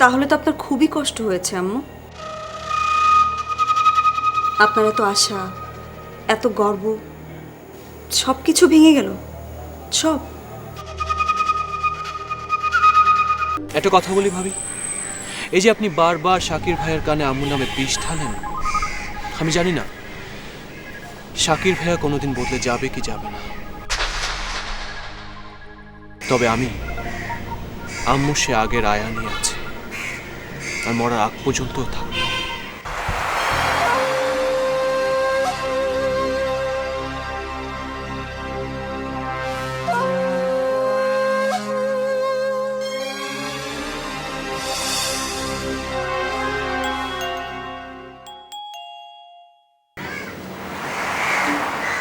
তাহলে তো আপনার খুবই কষ্ট হয়েছে, আম্মু। আপনার এত আশা, এত গর্ব সব কিছু ভেঙে গেল, সব। একটা কথা বলি ভাবি। এই যে আপনি বারবার শাকির ভাইয়ের কানে আম্মু নামে বিষ ঢালেন, আমি জানি না, শাকির ভাইয়া কোনোদিন বদলে যাবে কি যাবে না। তবে আমি, আম্মু সে আগের আয়া নিয়ে আছে। আর মরার আগ পর্যন্ত থাকবে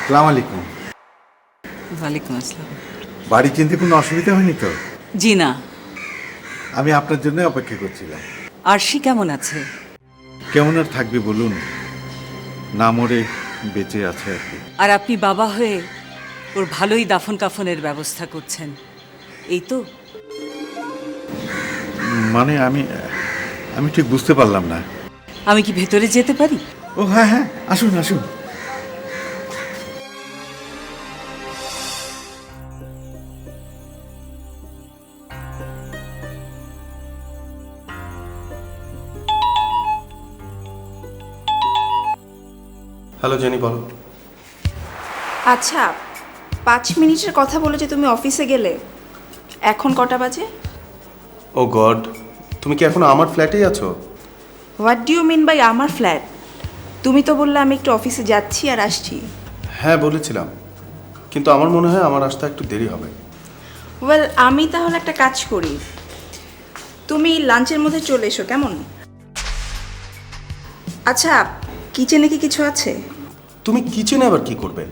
সালাম আলাইকুম। ওয়ালাইকুম আসসালাম। বাড়ি চিনতে কোনো অসুবিধা হয়নি তো? জি না। আমি আপনার জন্য অপেক্ষা করছিলাম। আরশি কেমন আছে? কেমন আর থাকবে বলুন? না মরে বেঁচে আছে আর কি। আর আপনি বাবা হয়ে ওর ভালোই দাফন কাফনের ব্যবস্থা করছেন। এই তো। মানে আমি আমি ঠিক বুঝতে পারলাম না। আমি কি ভেতরে যেতে পারি? ও হ্যাঁ হ্যাঁ আসুন আসুন। হ্যালো জেনি বলো। আচ্ছা পাঁচ মিনিটের কথা বলে যে তুমি অফিসে গেলে এখন কটা বাজে? ও গড তুমি কি এখন আমার ফ্ল্যাটেই আছো? What do you mean by আমার ফ্ল্যাট? তুমি তো বললে আমি একটু অফিসে যাচ্ছি আর আসছি। হ্যাঁ বলেছিলাম। কিন্তু আমার মনে হয় আমার আসতে একটু দেরি হবে। ওয়েল আমি তাহলে একটা কাজ করি। তুমি লাঞ্চের মধ্যে চলে এসো কেমন? আচ্ছা কিচেনে কি কিছু আছে? তুমি কিচেনে আবার কি করবে?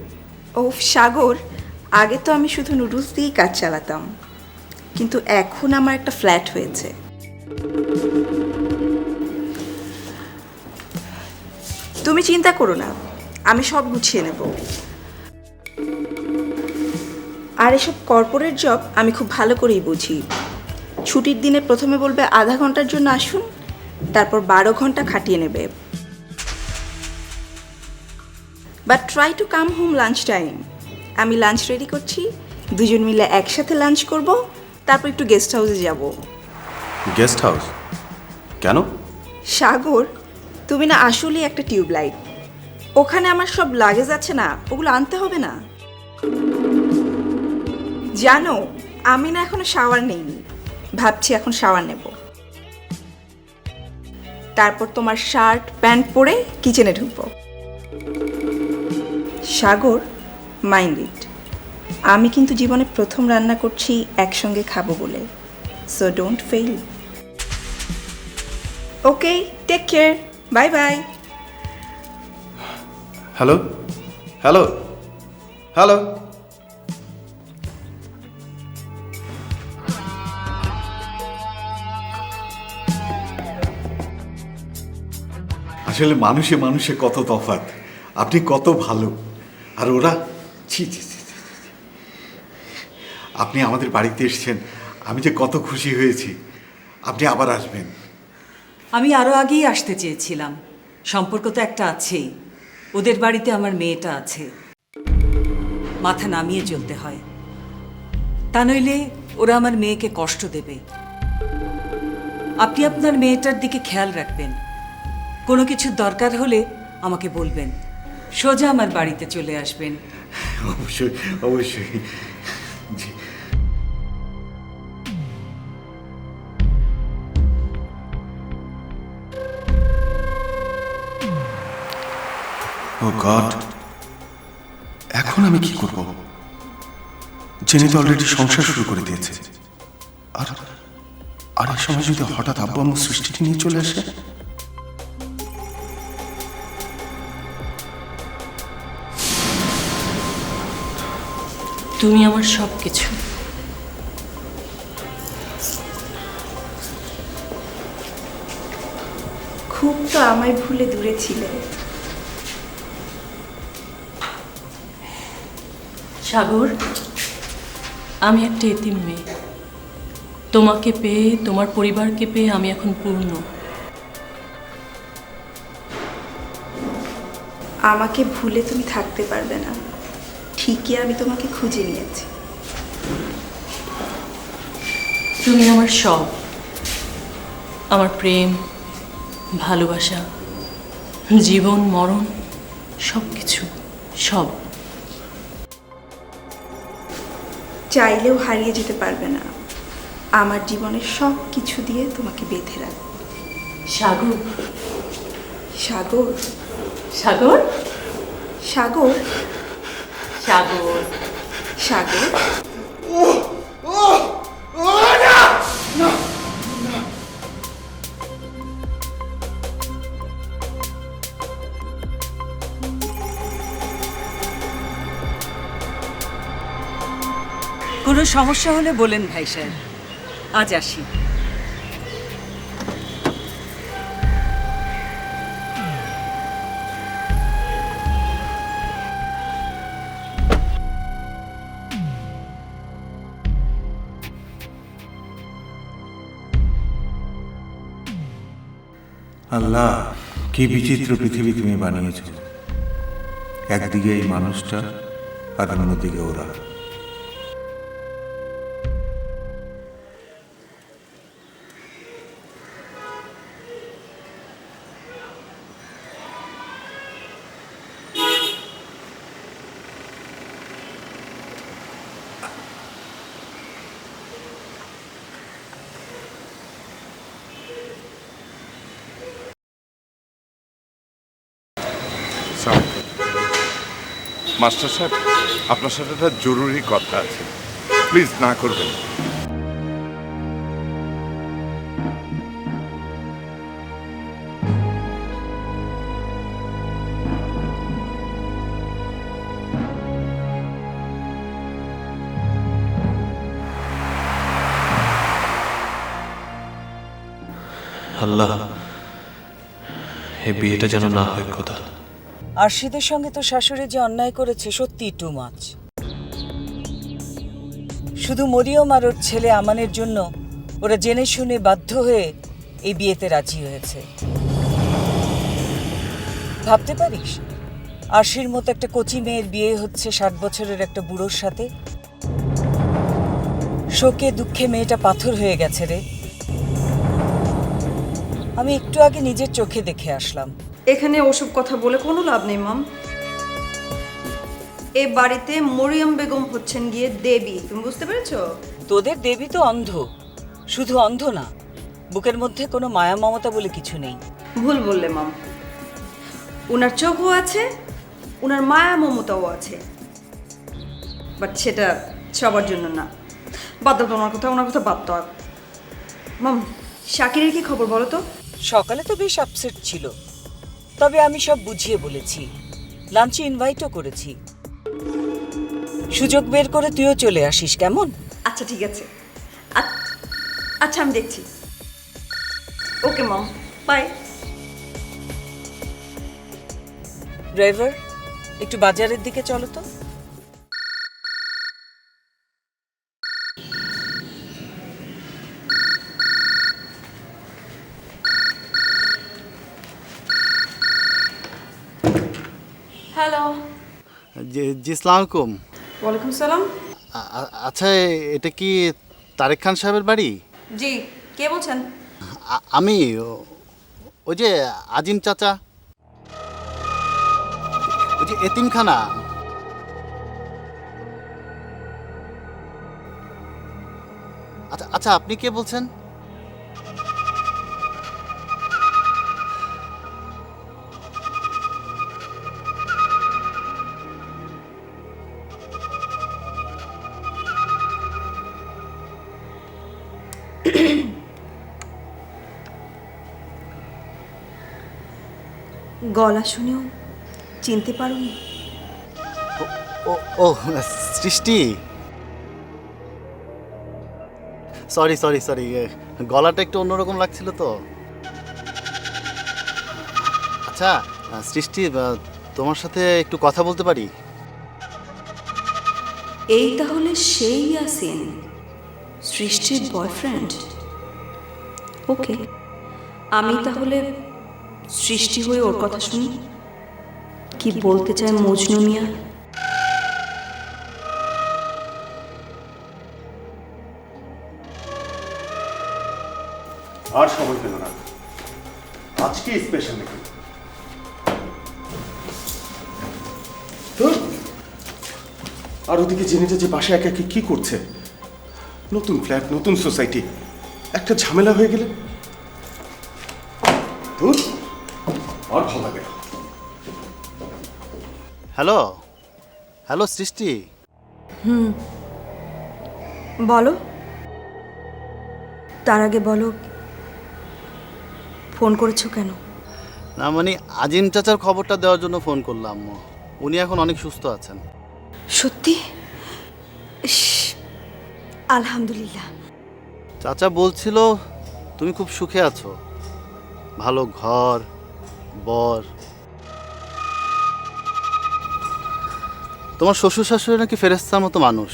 ও সাগর, আগে তো আমি শুধু নুডলস দিয়েই কাজ চালাতাম। কিন্তু এখন আমার একটা ফ্ল্যাট হয়েছে। তুমি চিন্তা করো না, আমি সব গুছিয়ে নেব। আর এসব কর্পোরেট জব আমি খুব ভালো করেই বুঝি। ছুটির দিনে প্রথমে বলবে আধা ঘণ্টার জন্য আসুন, তারপর বারো ঘণ্টা খাটিয়ে নেবে। But try to come home lunch time আমি লাঞ্চ রেডি করছি। দুজন মিলে একসাথে লাঞ্চ করব। তারপর একটু গেস্ট হাউসে যাব। গেস্ট হাউস কেন? সাগর তুমি না আসলেই একটা টিউবলাইট। ওখানে আমার সব লাগেজ আছে না ওগুলো আনতে হবে না। জানো আমি না এখনও শাওয়ার নেইনি। ভাবছি এখন শাওয়ার নেব। তারপর তোমার শার্ট প্যান্ট পরে কিচেনে ঢুকবো। Sagar mind it. আমি কিন্তু জীবনে প্রথম রান্না করছি একসঙ্গে খাব বলে। So don't fail okay take care bye bye hello hello hello আসলে মানুষে মানুষে কত তফাৎ। আপনি কত ভালো। আর ওরা, ছি ছি ছি। আপনি আমাদের বাড়িতে এসেছেন, আমি যে কত খুশি হয়েছি। আপনি আবার আসবেন। আমি আরও আগেই আসতে চেয়েছিলাম। সম্পর্ক তো একটা আছেই। ওদের বাড়িতে আমার মেয়েটা আছে। মাথা নামিয়ে চলতে হয়। তা নইলে ওরা আমার মেয়েকে কষ্ট দেবে। আপনি আপনার মেয়েটার দিকে খেয়াল রাখবেন। কোনো কিছুর দরকার হলে আমাকে বলবেন। সোজা আমার বাড়িতে চলে আসবেন। অবশ্যই অবশ্যই। জি। ও গড এখন আমি কি করব? জেনে তো অলরেডি সংসার শুরু করে দিয়েছে। আর আর সময় যদি হঠাৎ আব্বু আম্মু সৃষ্টিটি নিয়ে চলে আসে? তুমি আমার সব কিছু খুব তো আমায় ভুলে দূরে ছিলে। সাগর আমি একটা এতিম মেয়ে। তোমাকে পেয়ে তোমার পরিবারকে পেয়ে আমি এখন পূর্ণ। আমাকে ভুলে তুমি থাকতে পারবে না। ঠিকই আমি তোমাকে খুঁজে নিয়েছি। তুমি আমার সব। আমার প্রেম ভালোবাসা জীবন মরণ সব কিছু সব। চাইলেও হারিয়ে যেতে পারবে না। আমার জীবনের সব কিছু দিয়ে তোমাকে বেঁধে রাখ সাগর। সাগর? সাগর? সাগর? সাগর। সাগর? কোনো সমস্যা হলে বলেন ভাই স্যার। আজ আসি। আল্লাহ কি বিচিত্র পৃথিবী তুমি বানিয়েছ। একদিকে এই মানুষটা আর অন্যদিকে ওরা। মাস্টার সাহেব, আপনার সাথে একটা জরুরি কথা আছে। প্লিজ না করবেন। আল্লাহ, এই বিয়েটা যেন না হয় কথা আরশিদের সঙ্গে তো শাশুড়ি যে অন্যায় করেছে সত্যি টু মাছ শুধু মরিয়ম আর ওর ছেলে আমানের জন্য ওরা জেনে শুনে বাধ্য হয়ে এই বিয়েতে রাজি হয়েছে। ভাবতে পারিস? আরশির মতো একটা কচি মেয়ের বিয়ে হচ্ছে ষাট বছরের একটা বুড়োর সাথে? শোকে দুঃখে মেয়েটা পাথর হয়ে গেছে রে। আমি একটু আগে নিজের চোখে দেখে আসলাম। এখানে ওসব কথা বলে কোনো লাভ নেই মাম। এ বাড়িতে মরিয়ম বেগম হচ্ছেন গিয়ে দেবী তুমি বুঝতে পেরেছ? তোদের দেবী তো অন্ধ শুধু অন্ধ না বুকের মধ্যে কোনো মায়া মমতা বলে কিছু নেই। ভুল বললে মাম। উনার চোখও আছে উনার মায়া মমতাও আছে। বাট সেটা সবার জন্য না। বাদ দাও তো ওনার কথা ওনার কথা বাদ দাও। মাম শাকিরের কি খবর বলো তো? সকালে তো বেশ আপসেট ছিল। তবে আমি সব বুঝিয়ে বলেছি। লাঞ্চে ইনভাইটও করেছি। সুযোগ বের করে তুইও চলে আসিস কেমন? আচ্ছা ঠিক আছে। আচ্ছা আমি দেখছি। ওকে মম। বাই। ড্রাইভার একটু বাজারের দিকে চলো তো। হ্যালো। জি জি সালাম আলাইকুম। ওয়ালাইকুম সালাম। আচ্ছা এটা কি তারেক খান সাহেবের বাড়ি? জি কে বলছেন? আমি ওই যে আজিম চাচা। ওই যে এতিমখানা। আচ্ছা আচ্ছা আপনি কে বলছেন? গলা শুনেও চিনতে পারোনি? ও ও সৃষ্টি। সরি সরি সরি গলাটা একটু অন্যরকম লাগছিল তো। আচ্ছা সৃষ্টি তোমার সাথে একটু কথা বলতে পারি? এই তাহলে সেই আসেন সৃষ্টির বয়ফ্রেন্ড ওকে আমি তাহলে সৃষ্টি হয়ে ওর কথা শুনি। কি বলতে চায় মজনু মিয়া? আর সময় পেল না। আজকে স্পেশাল নাকি আর ওদিকে জেনেটা যে বাসায় একা একা কি করছে? নতুন ফ্ল্যাট নতুন সোসাইটি। একটা ঝামেলা হয়ে গেলে? ধুর, আর ভালো লাগে হ্যালো হ্যালো সৃষ্টি। হুম। বলো। তার আগে বলো ফোন করেছ কেন? না মানে আজিম চাচার খবরটা দেওয়ার জন্য ফোন করলাম। উনি এখন অনেক সুস্থ আছেন। সত্যি? আলহামদুলিল্লাহ। চাচা বলছিল তুমি খুব সুখে আছো। ভালো ঘর বর। তোমার শ্বশুর শাশুড়ি নাকি ফেরেস্তার মতো মানুষ।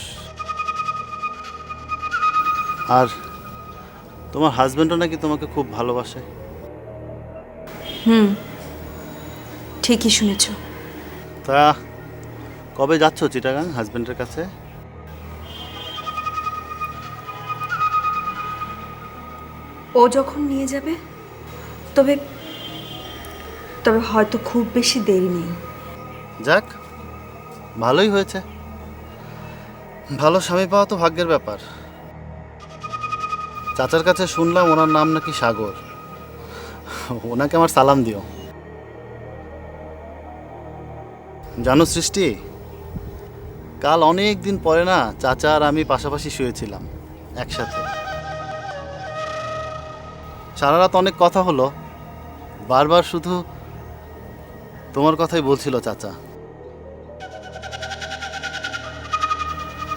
আর তোমার হাজব্যান্ডও নাকি তোমাকে খুব ভালোবাসে। হুম ঠিকই শুনেছ। তা কবে যাচ্ছ চিটাগাং হাজব্যান্ডের কাছে? ও যখন নিয়ে যাবে, তবে তবে হয়তো খুব বেশি দেরি নেই। যাক, ভালোই হয়েছে। ভালো স্বামী পাওয়া তো ভাগ্যের ব্যাপার। চাচার কাছে শুনলাম ওনার নাম নাকি সাগর। ওনাকে আমার সালাম দিও। জানো সৃষ্টি, কাল অনেক দিন পরে না চাচা আর আমি পাশাপাশি শুয়েছিলাম, একসাথে। সারা রাত অনেক কথা হলো। বারবার শুধু তোমার কথাই বলছিল চাচা।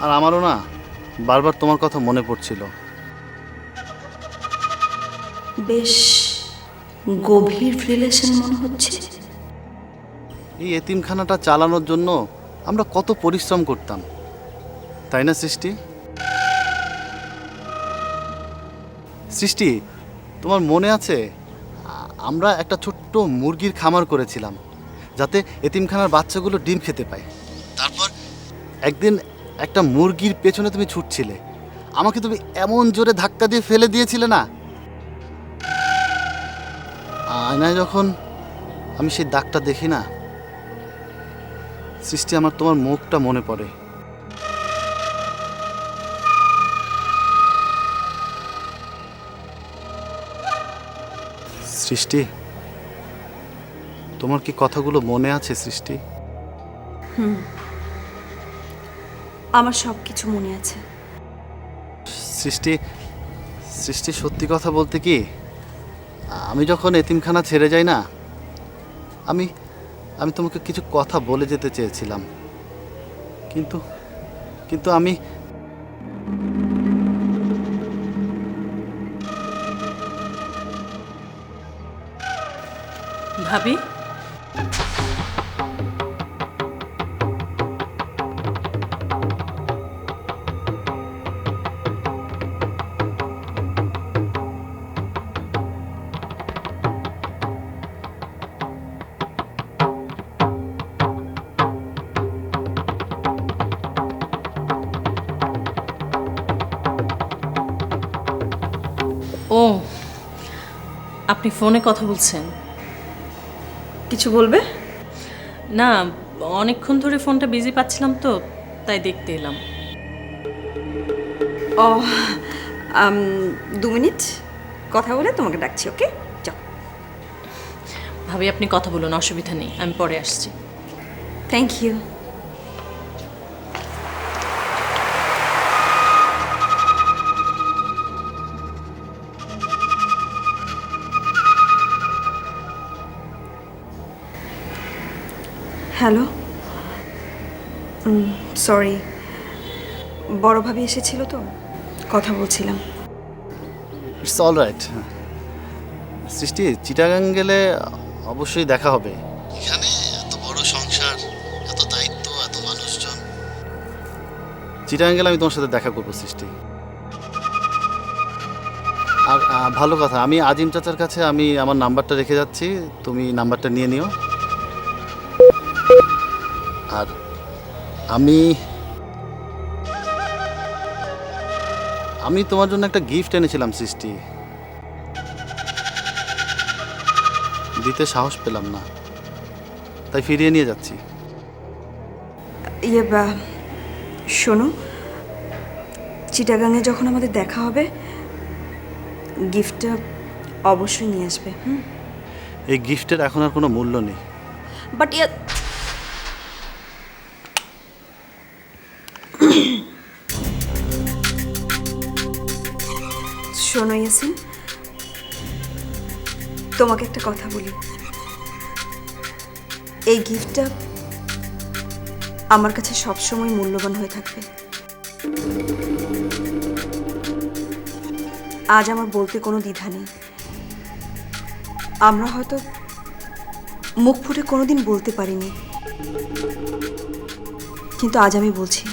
আর আমারও না বারবার তোমার কথা মনে পড়ছিল। বেশ গভীর রিলেশন মনে হচ্ছে। এই এতিমখানাটা চালানোর জন্য আমরা কত পরিশ্রম করতাম। তাই না সৃষ্টি? সৃষ্টি তোমার মনে আছে? আমরা একটা ছোট্ট মুরগির খামার করেছিলাম, যাতে এতিমখানার বাচ্চাগুলো ডিম খেতে পায়। তারপর একদিন একটা মুরগির পেছনে তুমি ছুটছিলে। আমাকে তুমি এমন জোরে ধাক্কা দিয়ে ফেলে দিয়েছিলে না? আয়নায় যখন আমি সেই দাগটা দেখি না, সৃষ্টি আমার তোমার মুখটা মনে পড়ে। সৃষ্টি? তোমার কি কথাগুলো মনে আছে সৃষ্টি? আমার সব কিছু মনে আছে। সৃষ্টি সৃষ্টি সত্যি কথা বলতে কি আমি যখন এতিমখানা ছেড়ে যাই না আমি আমি তোমাকে কিছু কথা বলে যেতে চেয়েছিলাম। কিন্তু কিন্তু আমি ভাবি। ও আপনি ফোনে কথা বলছেন। কিছু বলবে? না অনেকক্ষণ ধরে ফোনটা বিজি পাচ্ছিলাম তো তাই দেখতে এলাম। ও দু মিনিট। কথা বলে তোমাকে ডাকছি ওকে? যাও। ভাবি আপনি কথা বলুন অসুবিধা নেই আমি পরে আসছি। Thank you hello? সরি বড় ভাবি এসেছিল তো কথা বলছিলাম। ইটস অল রাইট সৃষ্টি চিটাগাং গেলে অবশ্যই দেখা হবে। এখানে এত বড় সংসার এত দায়িত্ব এত মানুষজন। চিটাগাং গেলে আমি তোমার সাথে দেখা করব সৃষ্টি। আর ভালো কথা আমি আজিম চাচার কাছে আমি আমার নাম্বারটা রেখে যাচ্ছি তুমি নাম্বারটা নিয়ে নিও। আর আমি আমি তোমার জন্য একটা গিফট এনেছিলাম সৃষ্টি। দিতে সাহস পেলাম না তাই ফিরিয়ে নিয়ে যাচ্ছি। ইয়ে বা শোনো চিটাগাঙে যখন আমাদের দেখা হবে গিফটটা অবশ্যই নিয়ে আসবে হুম? এই গিফটের এখন আর কোনো মূল্য নেই। বাট ইয়া শোনো ইয়াসিন তোমাকে একটা কথা বলি। এই গিফটটা আমার কাছে সবসময় মূল্যবান হয়ে থাকবে। আজ আমার বলতে কোনো দ্বিধা নেই। আমরা হয়তো মুখ ফুটে কোনোদিন বলতে পারিনি। কিন্তু আজ আমি বলছি,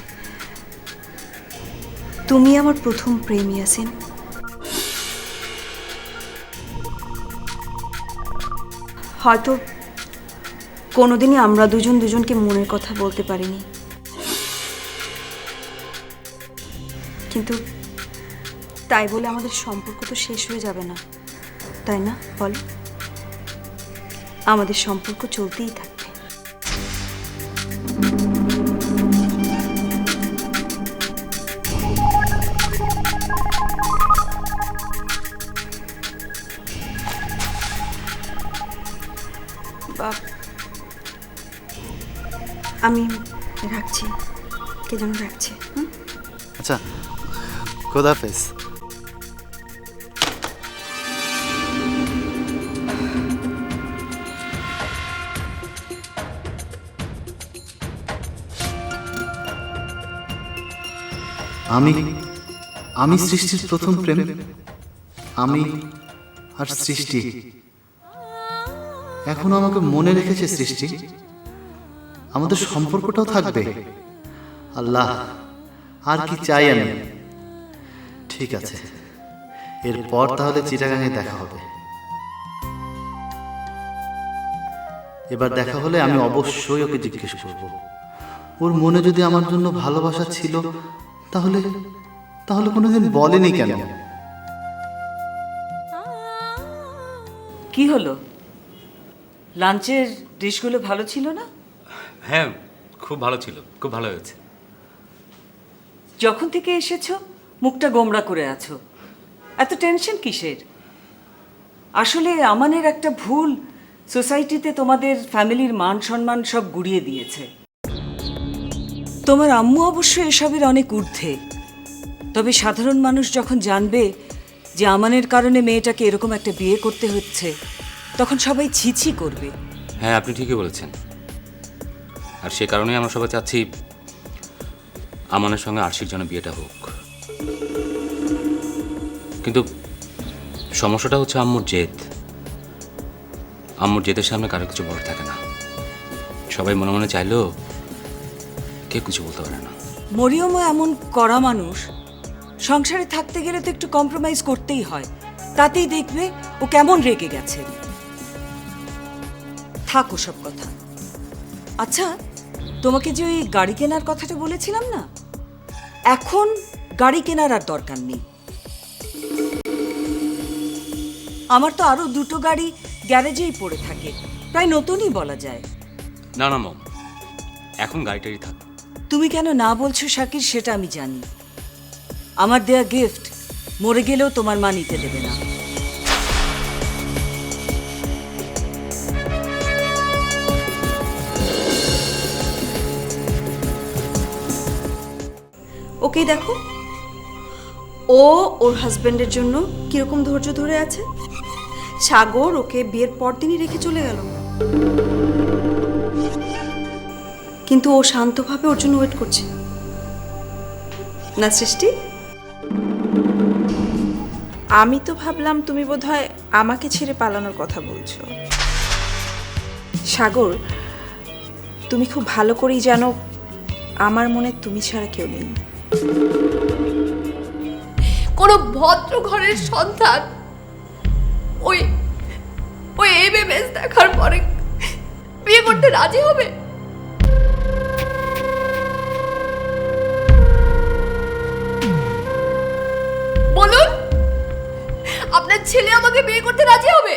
তুমি আমার প্রথম প্রেম ইয়াসিন হয়তো কোনোদিনই আমরা দুজন দুজনকে মনের কথা বলতে পারিনি। কিন্তু তাই বলে আমাদের সম্পর্ক তো শেষ হয়ে যাবে না, তাই না, বল? আমাদের সম্পর্ক চলতেই থাকবে। আমি রাখছি, কে যেন রাখছে, হুম? আচ্ছা খোদাফেজ আমি আমি সৃষ্টির প্রথম প্রেম, আমি আর সৃষ্টি। এখনও আমাকে মনে রেখেছে সৃষ্টি। আমাদের সম্পর্কটাও থাকবে। আল্লাহ আর কি চাই আমি? ঠিক আছে। এরপর তাহলে চিটাগাঙে দেখা হবে। এবার দেখা হলে আমি অবশ্যই ওকে জিজ্ঞেস করব। ওর মনে যদি আমার জন্য ভালোবাসা ছিল তাহলে তাহলে কোনোদিন বলেনি কেন? কি হলো? লাঞ্চের ডিশগুলো ভালো ছিল না? হ্যাঁ খুব ভালো ছিল খুব ভালো হয়েছে। যখন থেকে এসেছ মুখটা গোমড়া করে আছো। এত টেনশন কিসের? আসলে আমানের একটা ভুল সোসাইটিতে তোমাদের ফ্যামিলির মান সম্মান সব গুড়িয়ে দিয়েছে। তোমার আম্মু অবশ্য এসবের অনেক ঊর্ধ্বে। তবে সাধারণ মানুষ যখন জানবে যে আমানের কারণে মেয়েটাকে এরকম একটা বিয়ে করতে হচ্ছে তখন সবাই ছিছি করবে। হ্যাঁ আপনি ঠিকই বলেছেন। আর সে কারণেই আমরা সবাই চাচ্ছি আমানের সঙ্গে আরশির জন্য বিয়েটা হোক। কিন্তু সমস্যাটা হচ্ছে আম্মুর জেদ। আম্মুর জেদের সামনে কারও কিছু বড় থাকে না। সবাই মনে মনে চাইলেও কেউ কিছু বলতে পারে না। মরিয়মও এমন করা মানুষ। সংসারে থাকতে গেলে তো একটু কম্প্রোমাইজ করতেই হয়। তাতেই দেখবে ও কেমন রেগে গেছে। থাক সব কথা। আচ্ছা তোমাকে যে ওই গাড়ি কেনার কথাটা বলেছিলাম না? এখন গাড়ি কেনার আর দরকার নেই। আমার তো আরও দুটো গাড়ি গ্যারেজেই পড়ে থাকে। প্রায় নতুনই বলা যায়। না না মম। এখন গাড়িটারই থাক। তুমি কেন না বলছো শাকির সেটা আমি জানি। আমার দেয়া গিফট মরে গেলেও তোমার মা নিতে দেবে না। ওকেই দেখো। ও ওর হাজব্যান্ডের জন্য কীরকম ধৈর্য ধরে আছে? সাগর ওকে বিয়ের পর দিনই রেখে চলে গেল। কিন্তু ও শান্তভাবে ওর জন্য ওয়েট করছে। না, সৃষ্টি? আমি তো ভাবলাম তুমি বোধহয় আমাকে ছেড়ে পালানোর কথা বলছো। সাগর, তুমি খুব ভালো করেই জানো, আমার মনে তুমি ছাড়া কেউ নেই। কোনো ভদ্র ঘরের সন্তান ওই ওই এমএমএস দেখার পরে বিয়ে করতে রাজি হবে? বলুন, আপনার ছেলে আমাকে বিয়ে করতে রাজি হবে?